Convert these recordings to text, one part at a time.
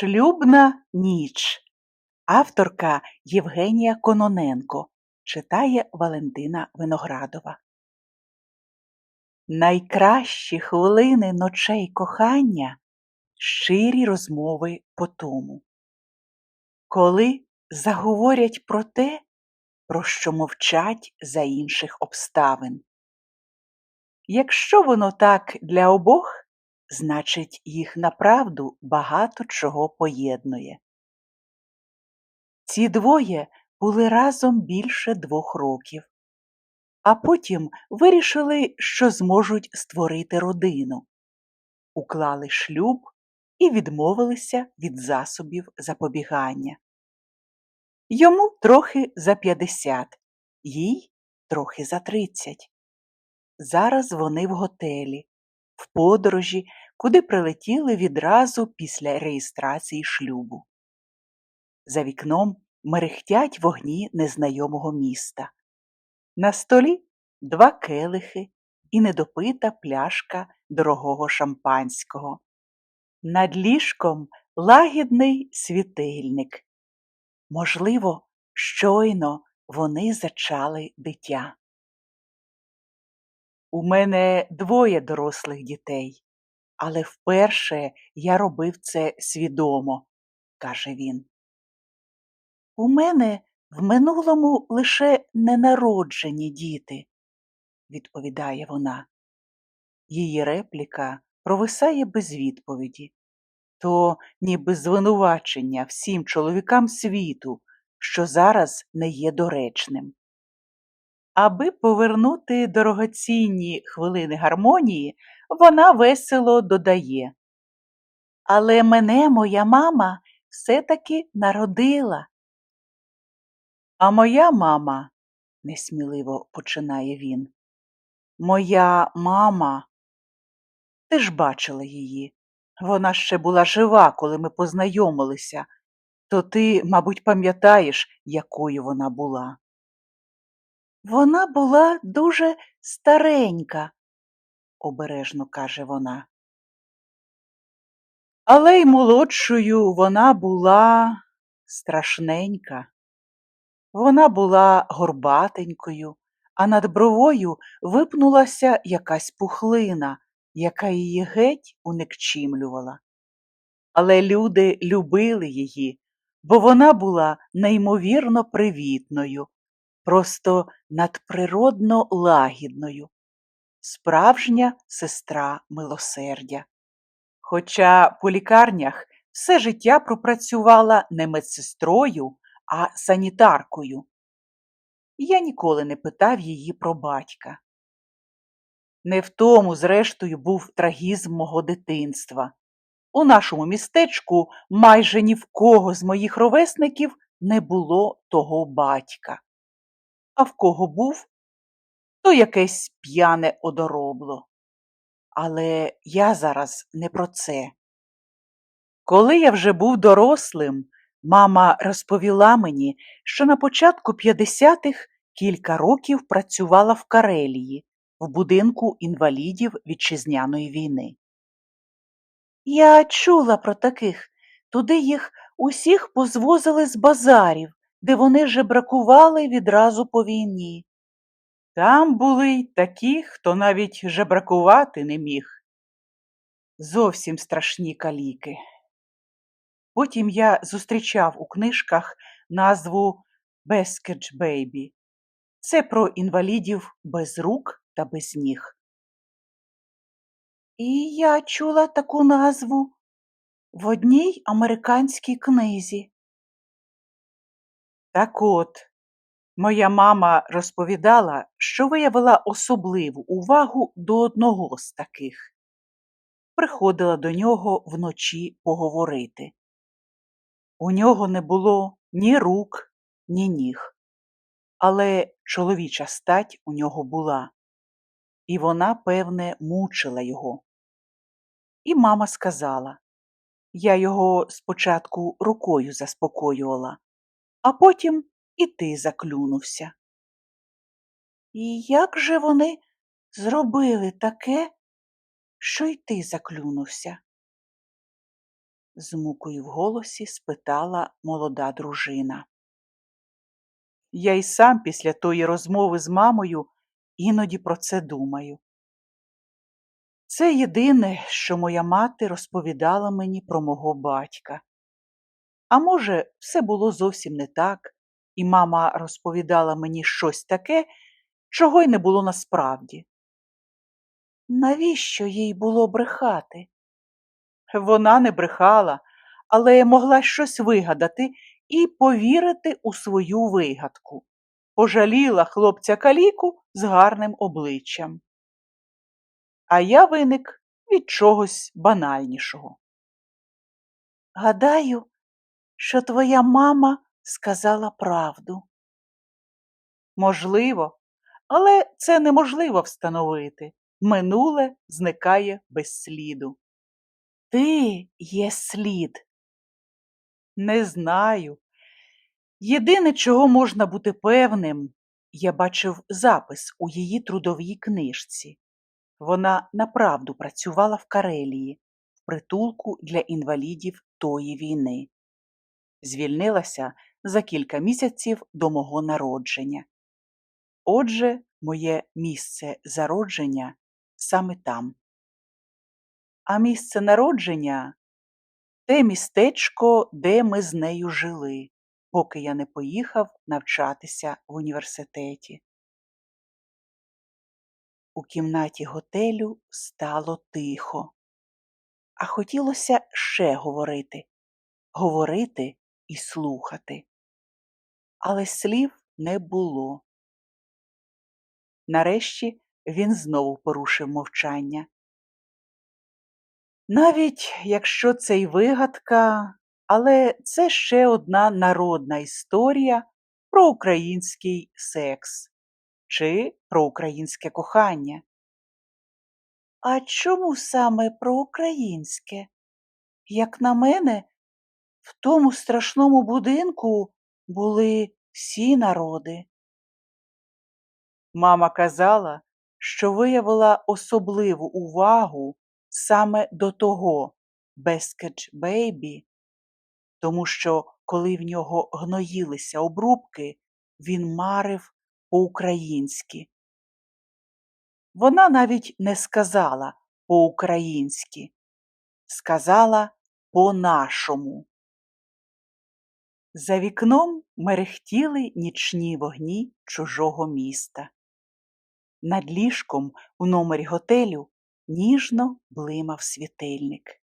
Шлюбна ніч. Авторка Євгенія Кононенко читає Валентина Виноградова. Найкращі хвилини ночей кохання щирі розмови по тому. Коли заговорять про те, про що мовчать за інших обставин. Якщо воно так для обох, значить, їх направду багато чого поєднує. Ці двоє були разом більше двох років, а потім вирішили, що зможуть створити родину, уклали шлюб і відмовилися від засобів запобігання. Йому трохи за 50, їй трохи за 30. Зараз вони в готелі, в подорожі, куди прилетіли відразу після реєстрації шлюбу. За вікном мерехтять вогні незнайомого міста. На столі два келихи і недопита пляшка дорогого шампанського. Над ліжком лагідний світильник. Можливо, щойно вони зачали дитя. У мене двоє дорослих дітей, але вперше я робив це свідомо, каже він. У мене в минулому лише ненароджені діти, відповідає вона. Її репліка провисає без відповіді, то ніби звинувачення всім чоловікам світу, що зараз не є доречним. Аби повернути дорогоцінні хвилини гармонії, вона весело додає. Але мене моя мама все-таки народила. А моя мама, несміливо починає він, моя мама, ти ж бачила її. Вона ще була жива, коли ми познайомилися, то ти, мабуть, пам'ятаєш, якою вона була. Вона була дуже старенька, обережно каже вона. Але й молодшою вона була страшненька. Вона була горбатенькою, а над бровою випнулася якась пухлина, яка її геть уникчімлювала. Але люди любили її, бо вона була неймовірно привітною, просто надприродно лагідною, справжня сестра милосердя. Хоча по лікарнях все життя пропрацювала не медсестрою, а санітаркою. Я ніколи не питав її про батька. Не в тому, зрештою, був трагізм мого дитинства. У нашому містечку майже ні в кого з моїх ровесників не було того батька. А в кого був, то якесь п'яне одоробло. Але я зараз не про це. Коли я вже був дорослим, мама розповіла мені, що на початку 50-х кілька років працювала в Карелії, в будинку інвалідів вітчизняної війни. Я чула про таких, туди їх усіх позвозили з базарів, де вони жебракували відразу по війні. Там були й такі, хто навіть жебракувати не міг. Зовсім страшні каліки. Потім я зустрічав у книжках назву Бейбі. Це про інвалідів без рук та без ніг. І я чула таку назву в одній американській книзі. Так от, моя мама розповідала, що виявила особливу увагу до одного з таких. Приходила до нього вночі поговорити. У нього не було ні рук, ні ніг, але чоловіча стать у нього була, і вона, певне, мучила його. І мама сказала я його спочатку рукою заспокоювала, а потім і ти заклюнувся. І як же вони зробили таке, що й ти заклюнувся? з мукою в голосі спитала молода дружина. Я й сам після тої розмови з мамою іноді про це думаю. Це єдине, що моя мати розповідала мені про мого батька. А може, все було зовсім не так, і мама розповідала мені щось таке, чого й не було насправді. Навіщо їй було брехати? Вона не брехала, але могла щось вигадати і повірити у свою вигадку. Пожаліла хлопця каліку з гарним обличчям. А я виник від чогось банальнішого. Гадаю, що твоя мама сказала правду. Можливо, але це неможливо встановити. Минуле зникає без сліду. Ти є слід. Не знаю. Єдине, чого можна бути певним, я бачив запис у її трудовій книжці. Вона направду працювала в Карелії, в притулку для інвалідів тої війни. Звільнилася за кілька місяців до мого народження. Отже, моє місце зародження саме там. А місце народження те містечко, де ми з нею жили, поки я не поїхав навчатися в університеті. У кімнаті готелю стало тихо, а хотілося ще говорити, говорити і слухати. Але слів не було. Нарешті він знову порушив мовчання. Навіть якщо це й вигадка, але це ще одна народна історія про український секс чи про українське кохання. А чому саме про українське? Як на мене, в тому страшному будинку були всі народи. Мама казала, що виявила особливу увагу саме до того Бескедж Бейбі, тому що, коли в нього гноїлися обрубки, він марив по-українськи. Вона навіть не сказала по-українськи, сказала по-нашому. За вікном мерехтіли нічні вогні чужого міста. Над ліжком у номері готелю ніжно блимав світильник.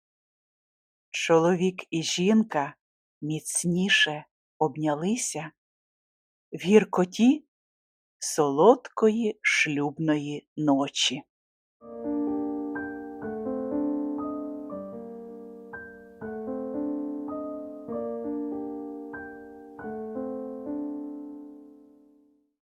Чоловік і жінка міцніше обнялися в гіркоті солодкої шлюбної ночі.